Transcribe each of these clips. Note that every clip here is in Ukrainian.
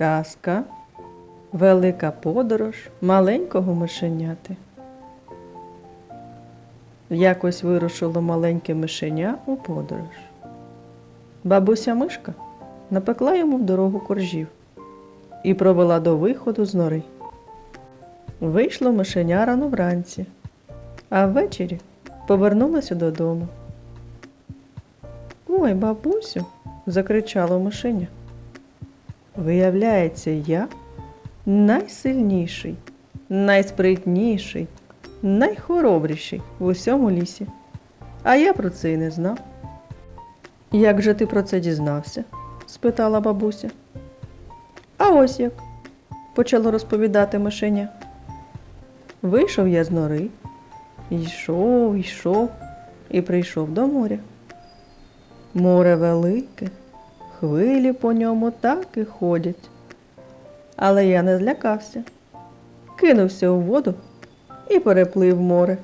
Казка Велика подорож маленького мишеняти. Якось вирушило маленьке мишеня у подорож. Бабуся мишка напекла йому в дорогу коржів і провела до виходу з нори. Вийшло мишеня рано вранці, а ввечері повернулося додому. Ой, бабусю, закричало мишеня. Виявляється, я найсильніший, найспритніший, найхоробріший в усьому лісі. А я про це й не знав. Як же ти про це дізнався? спитала бабуся. А ось як, почало розповідати мишеня. Вийшов я з нори, йшов, йшов і прийшов до моря. Море велике, хвилі по ньому так і ходять. Але я не злякався, кинувся у воду і переплив море.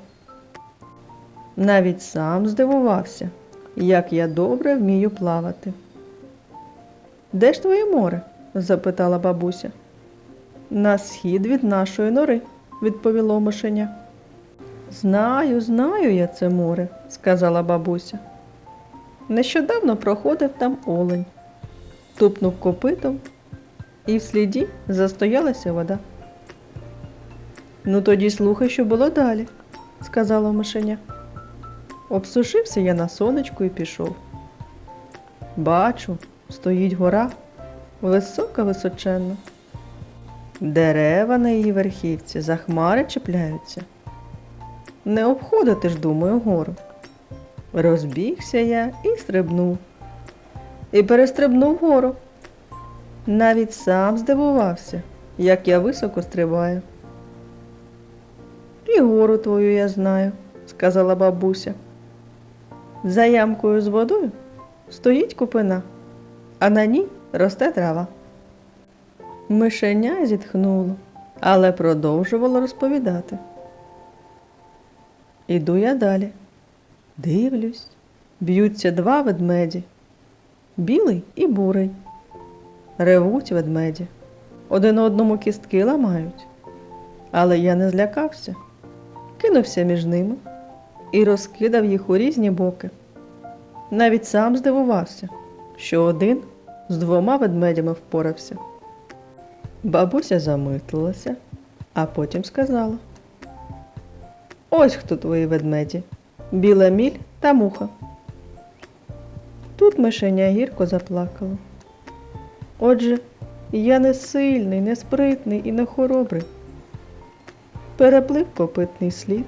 Навіть сам здивувався, як я добре вмію плавати. Де ж твоє море? запитала бабуся. На схід від нашої нори, відповіло мишеня. Знаю, знаю я це море, сказала бабуся. Нещодавно проходив там олень, тупнув копитом, і в сліді застоялася вода. Ну тоді слухай, що було далі, сказала мишеня. Обсушився я на сонечку і пішов. Бачу, стоїть гора, висока височенна. Дерева на її верхівці за хмари чіпляються. Не обходити ж, думаю, гору. Розбігся я і стрибнув. І перестрибнув гору. Навіть сам здивувався, як я високо стрибаю. І гору твою я знаю, сказала бабуся. За ямкою з водою стоїть купина, а на ній росте трава. Мишеня зітхнуло, але продовжувало розповідати. Іду я далі. Дивлюсь, б'ються два ведмеді, білий і бурий. Ревуть ведмеді, один одному кістки ламають. Але я не злякався, кинувся між ними і розкидав їх у різні боки. Навіть сам здивувався, що один з двома ведмедями впорався. Бабуся замислилася, а потім сказала: Ось хто твої ведмеді, біла міль та муха. Тут мишеня гірко заплакало. Отже, я не сильний, не спритний і не хоробрий. Переплив копитний слід,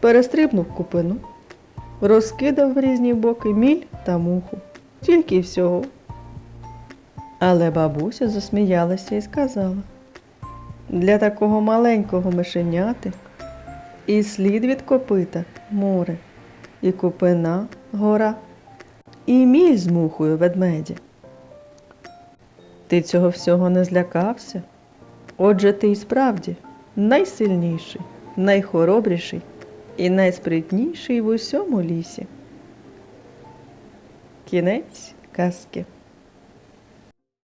перестрибнув купину, розкидав в різні боки міль та муху, тільки всього. Але бабуся засміялася і сказала: для такого маленького мишеняти і слід від копита море, і купина гора, і міль з мухою ведмеді. Ти цього всього не злякався? Отже, ти і справді найсильніший, найхоробріший і найспритніший в усьому лісі. Кінець казки.